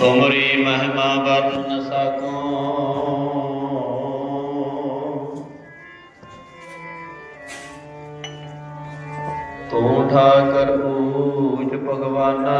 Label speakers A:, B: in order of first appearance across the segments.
A: ਤੁਮਰੀ ਮਹਿਮਾ ਵਰਨ ਨ ਸਕੋ। ਤੂੰ ਠਾਕਰ ਪੂਜ ਭਗਵਾਨਾ।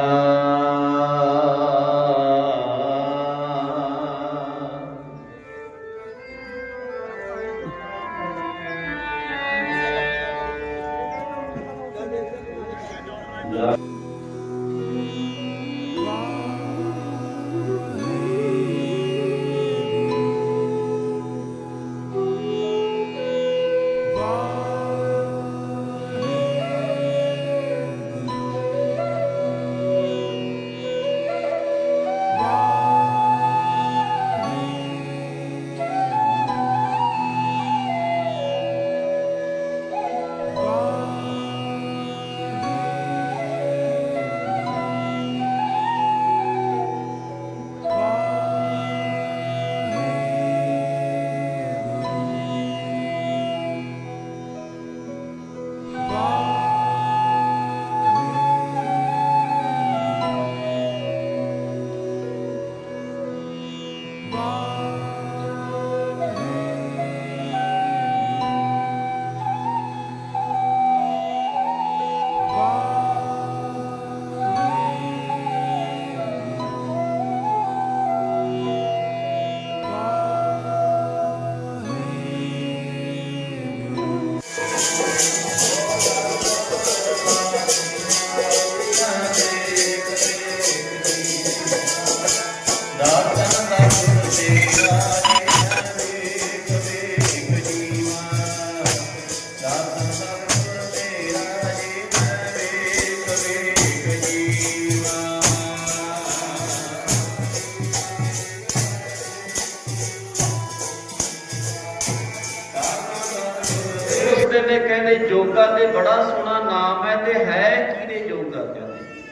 A: ਉਸਦੇ ਨੇ ਕਹਿੰਦੇ, ਜੋਗਾ ਤੇ ਬੜਾ ਸੋਹਣਾ ਨਾਮ ਹੈ ਤੇ ਹੈ ਕਿਹਦੇ ਜੋਗਾ ਕਹਿੰਦੇ?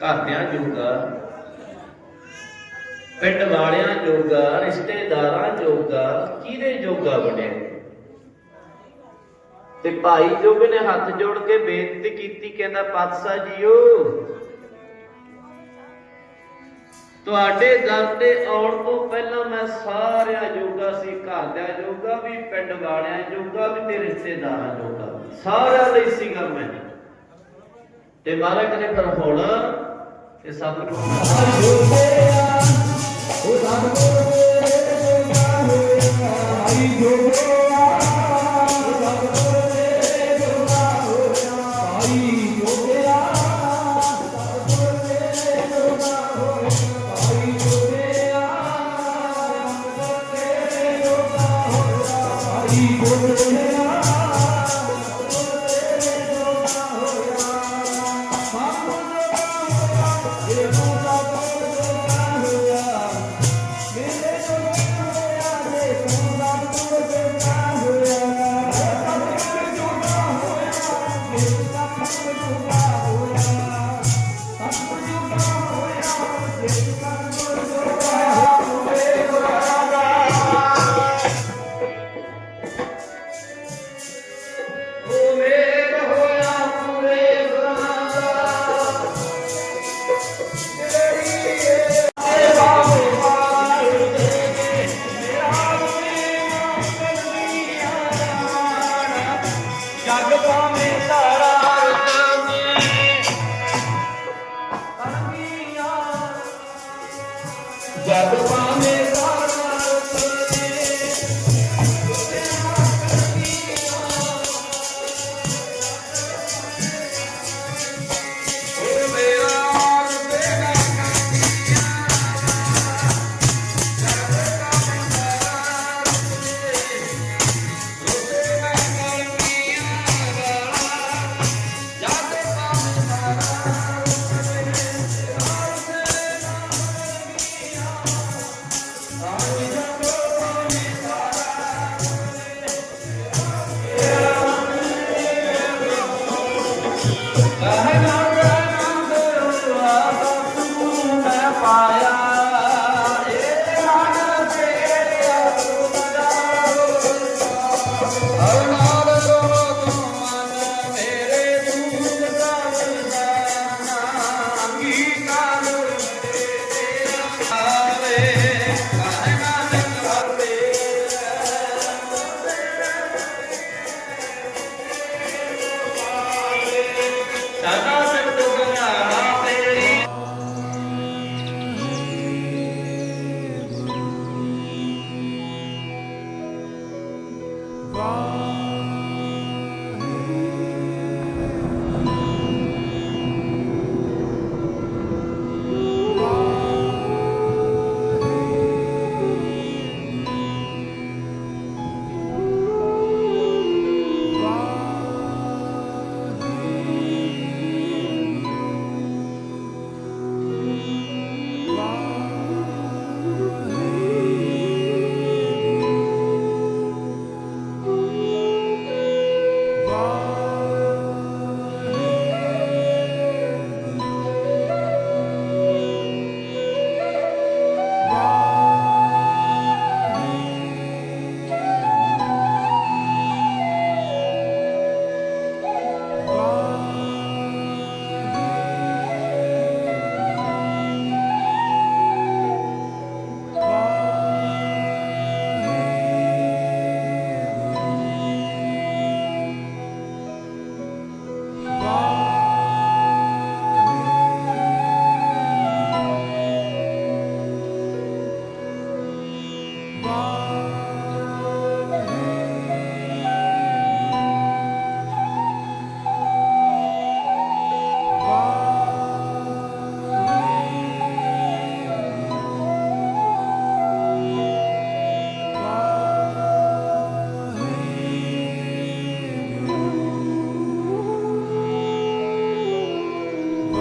A: ਘਰਦਿਆਂ ਜੋਗਾ, ਪਿੰਡ ਵਾਲਿਆਂ ਜੋਗਾ, ਰਿਸ਼ਤੇਦਾਰਾਂ ਜੋਗਾ, ਕਿਹਦੇ ਜੋਗਾ ਬਣਿਆ? ਤੇ ਭਾਈ ਜੋਗ ਨੇ ਹੱਥ ਜੋੜ ਕੇ ਬੇਨਤੀ ਕੀਤੀ, ਕਹਿੰਦਾ, ਪਾਤਸ਼ਾਹ ਜੀਓ ਤੁਹਾਡੇ ਦਰ ਤੇ ਆਉਣ ਤੋਂ ਪਹਿਲਾਂ ਮੈਂ ਸਾਰਿਆਂ ਜੋਗਾ ਸੀ, ਘਰਦਿਆਂ ਜੋਗਾ ਵੀ, ਪਿੰਡ ਵਾਲਿਆਂ ਜੋਗਾ ਵੀ ਤੇ ਰਿਸ਼ਤੇਦਾਰਾਂ ਜੋਗਾ ਵੀ। ਸਾਰਿਆਂ ਲਈ ਸੀਗਾ ਮੈਂ ਤੇ ਮਹਾਰਾਜ ਨੇ ਫਿਰ ਹੁਣ ਇਹ ਸਭ ਨੂੰ ਉਹ